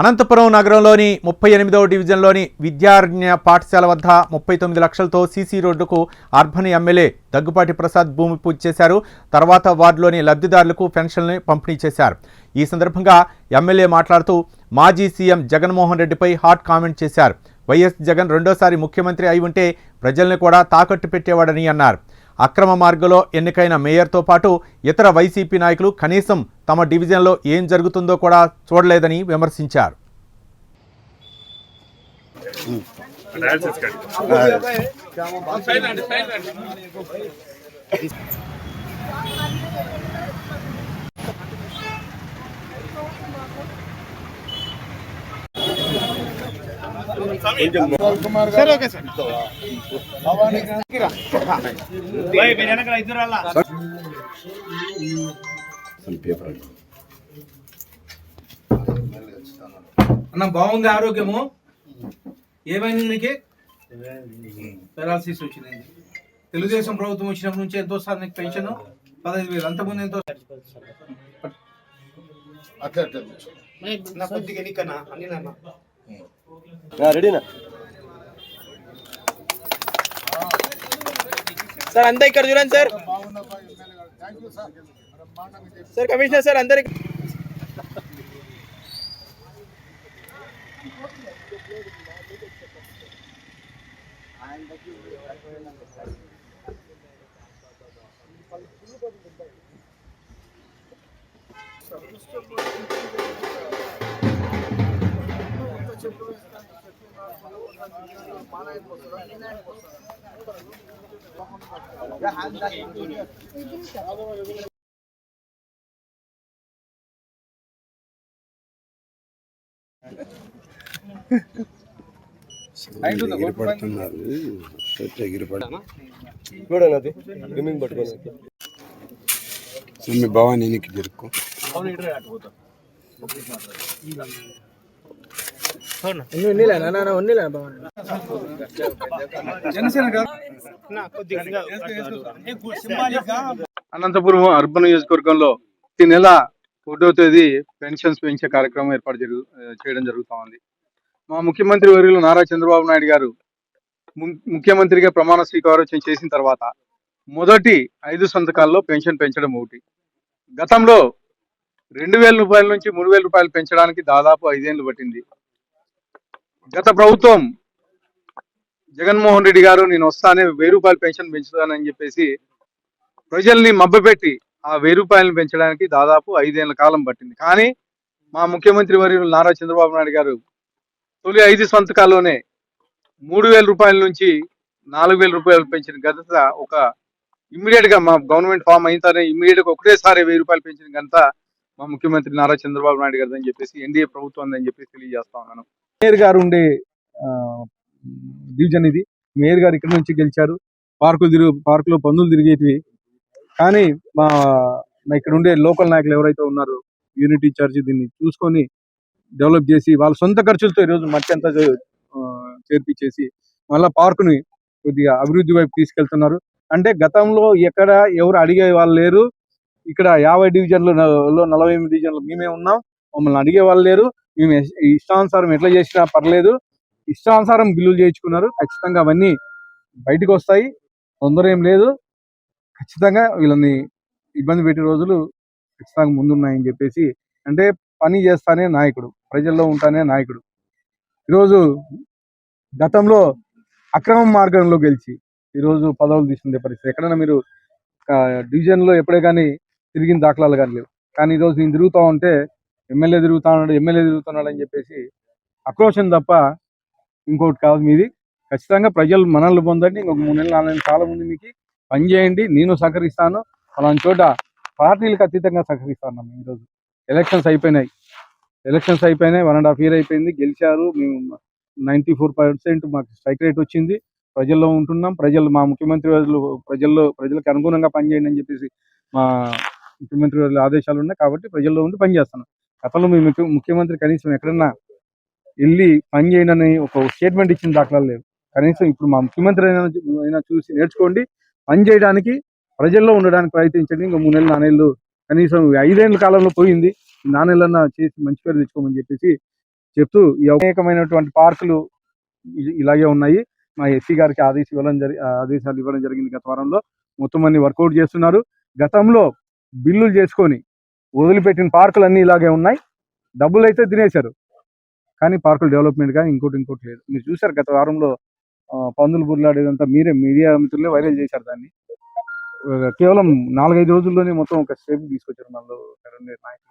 అనంతపురం నగరంలోని ముప్పై ఎనిమిదవ డివిజన్లోని విద్యారణ్య పాఠశాల వద్ద ముప్పై తొమ్మిది లక్షలతో సీసీ రోడ్డుకు అర్బన్ ఎమ్మెల్యే దగ్గుపాటి ప్రసాద్ భూమి పూజ చేశారు. తర్వాత వార్డులోని లబ్ధిదారులకు పెన్షన్లను పంపిణీ చేశారు. ఈ సందర్భంగా ఎమ్మెల్యే మాట్లాడుతూ మాజీ సీఎం జగన్మోహన్ రెడ్డిపై హాట్ కామెంట్ చేశారు. వైఎస్ జగన్ రెండోసారి ముఖ్యమంత్రి అయి ఉంటే ప్రజల్ని కూడా తాకట్టు పెట్టేవాడని అన్నారు. అక్రమ మార్గంలో ఎన్నికైన మేయర్తో పాటు ఇతర వైసీపీ నాయకులు కనీసం తమ డివిజన్లో ఏం జరుగుతుందో కూడా చూడలేదని విమర్శించారు. అన్న బాగుంది ఆరోగ్యము. ఏమైంది నీకు? పెరాలసిస్ వచ్చింది. తెలుగుదేశం ప్రభుత్వం వచ్చినప్పటి నుంచి ఎంత వస్తుంది నీకు పెన్షన్ పదహైదు వేలు అంతకుముందు ఎంత నా కొద్దిగా ఎన్నికన్నా అన్ని నాన్న. రెడీనా సార్ అంతా ఇక్కడ చూడండి సార్ సార్ కమిషనర్ సార్ అందరికి ఎగిరిపడుతున్నారు ఎగిరిపడు చూడండి అది స్విమ్మింగ్ పట్టుకొని మీ భవానీ నీకు జరుపు అనంతపురం అర్బన్ నియోజకవర్గంలో ఈ నెల ఒకటో తేదీ పెన్షన్స్ పెంచే కార్యక్రమం ఏర్పాటు జరుగు చేయడం జరుగుతా ఉంది. మా ముఖ్యమంత్రి వర్యులు నారా చంద్రబాబు నాయుడు గారు ము- ముఖ్యమంత్రిగా ప్రమాణ స్వీకారోత్సవం చేసిన తర్వాత మొదటి ఐదు సంతకాల్లో పెన్షన్ పెంచడం ఒకటి. గతంలో రెండు వేల రూపాయల నుంచి మూడు వేల రూపాయలు పెంచడానికి దాదాపు ఐదేళ్ళు పట్టింది. గత ప్రభుత్వం జగన్మోహన్ రెడ్డి గారు నేను వస్తానే వెయ్యి రూపాయలు పెన్షన్ పెంచుతానని చెప్పేసి ప్రజల్ని మబ్బపెట్టి ఆ వెయ్యి రూపాయలను పెంచడానికి దాదాపు ఐదేళ్ళ కాలం పట్టింది. కానీ మా ముఖ్యమంత్రి వర్యులు నారా చంద్రబాబు నాయుడు గారు తొలి ఐదు సంతకాల్లోనే మూడు వేల రూపాయల నుంచి నాలుగు వేల రూపాయలు పెంచిన ఘనత ఒక ఇమ్మీడియట్గా మా గవర్నమెంట్ ఫామ్ అయితేనే ఇమ్మీడియట్గా ఒకటేసారి వెయ్యి రూపాయలు పెంచిన ఘనత మా ముఖ్యమంత్రి నారా చంద్రబాబు నాయుడు గారు అని చెప్పేసి ఎన్డీఏ ప్రభుత్వం అని చెప్పేసి తెలియజేస్తా ఉన్నాను. మేయర్ గారు ఉండే ఆ, డివిజన్ ఇది. మేయర్ గారు ఇక్కడ నుంచి గెలిచారు. పార్కులు తిరుగు పార్కులో పందులు తిరిగేటివి. కానీ మా ఇక్కడ ఉండే లోకల్ నాయకులు ఎవరైతే ఉన్నారో యూనిటీ చర్చ్ దీన్ని చూసుకొని డెవలప్ చేసి వాళ్ళ సొంత ఖర్చులతో ఈరోజు మట్టి అంతా ఆ, చేర్పించేసి మళ్ళీ పార్కుని కొద్దిగా అభివృద్ధి వైపు తీసుకెళ్తున్నారు. అంటే గతంలో ఎక్కడ ఎవరు అడిగే వాళ్ళు లేరు. ఇక్కడ యాభై డివిజన్లు నలభై ఎనిమిది డివిజన్లు మేమే ఉన్నాం. మమ్మల్ని అడిగే వాళ్ళు లేరు. మేము ఇష్టానుసారం ఎట్లా చేసినా పర్లేదు. ఇష్టానుసారం బిల్లులు చేయించుకున్నారు. ఖచ్చితంగా అవన్నీ బయటకు వస్తాయి. తొందర ఏం లేదు. ఖచ్చితంగా వీళ్ళని ఇబ్బంది పెట్టే రోజులు ఖచ్చితంగా ముందున్నాయని చెప్పేసి అంటే పని చేస్తానే నాయకుడు. ప్రజల్లో ఉంటానే నాయకుడు. ఈరోజు గతంలో అక్రమ మార్గంలో గెలిచి ఈరోజు పదవులు తీసుకునే పరిస్థితి. ఎక్కడైనా మీరు డివిజన్లో ఎప్పుడే కానీ తిరిగిన దాఖలాలు కానీ లేవు. కానీ ఈరోజు నేను తిరుగుతూ ఉంటే ఎమ్మెల్యే తిరుగుతున్నాడు ఎమ్మెల్యే తిరుగుతున్నాడు అని చెప్పేసి ఆక్రోశం తప్ప ఇంకోటి కాదు మీది. ఖచ్చితంగా ప్రజలు మనల్ని పొందండి. ఇంకొక మూడు నెలలు నాలుగు నెలల కాలం ఉంది మీకు పని చేయండి. నేను సహకరిస్తాను. అలాంటి చోట పార్టీలకు అతీతంగా సహకరిస్తాను ఈరోజు. ఎలక్షన్స్ అయిపోయినాయి. ఎలక్షన్స్ అయిపోయినాయి. వన్ అండ్ హాఫ్ ఇయర్ అయిపోయింది. గెలిచారు. మేము నైంటీ ఫోర్ పర్సెంట్ మాకు స్ట్రైక్ రేట్ వచ్చింది. ప్రజల్లో ఉంటున్నాం. ప్రజలు మా ముఖ్యమంత్రి వారు ప్రజల్లో ప్రజలకు అనుగుణంగా పనిచేయండి అని చెప్పేసి మా ముఖ్యమంత్రి వారి ఆదేశాలు ఉన్నాయి. కాబట్టి ప్రజల్లో ఉండి పనిచేస్తున్నాం గతంలో మీ ముఖ్యమంత్రి కనీసం ఎక్కడన్నా వెళ్ళి పని చేయనని ఒక స్టేట్మెంట్ ఇచ్చిన దాఖలాలు లేవు. కనీసం ఇప్పుడు మా ముఖ్యమంత్రి అయినా అయినా చూసి నేర్చుకోండి. పని చేయడానికి ప్రజల్లో ఉండడానికి ప్రయత్నించండి. ఇంకా మూడు నెలలు నాణేళ్ళు కనీసం ఐదేళ్ళ ఐదేళ్ళ కాలంలో పోయింది. ఈ చేసి మంచి పేరు తెచ్చుకోమని చెప్పేసి చెప్తూ ఈ అనేకమైనటువంటి పార్కులు ఇలాగే ఉన్నాయి. మా ఎస్సీ గారికి ఆదేశం ఇవ్వడం జరి ఆదేశాలు ఇవ్వడం జరిగింది గత వారంలో. మొత్తం అన్ని వర్కౌట్ చేస్తున్నారు. గతంలో బిల్లులు చేసుకొని వదిలిపెట్టిన పార్కులు అన్ని ఇలాగే ఉన్నాయి. డబ్బులు అయితే తినేశారు. కానీ పార్కులు డెవలప్మెంట్ కానీ ఇంకోటి ఇంకోటి లేదు. మీరు చూసారు గత వారంలో పందులు బుర్లాడేదంతా మీరే మీడియా మిత్రులే వైరల్ చేశారు దాన్ని. కేవలం నాలుగైదు రోజుల్లోనే మొత్తం ఒక స్టెప్ తీసుకొచ్చారు మనలో నాయకులు.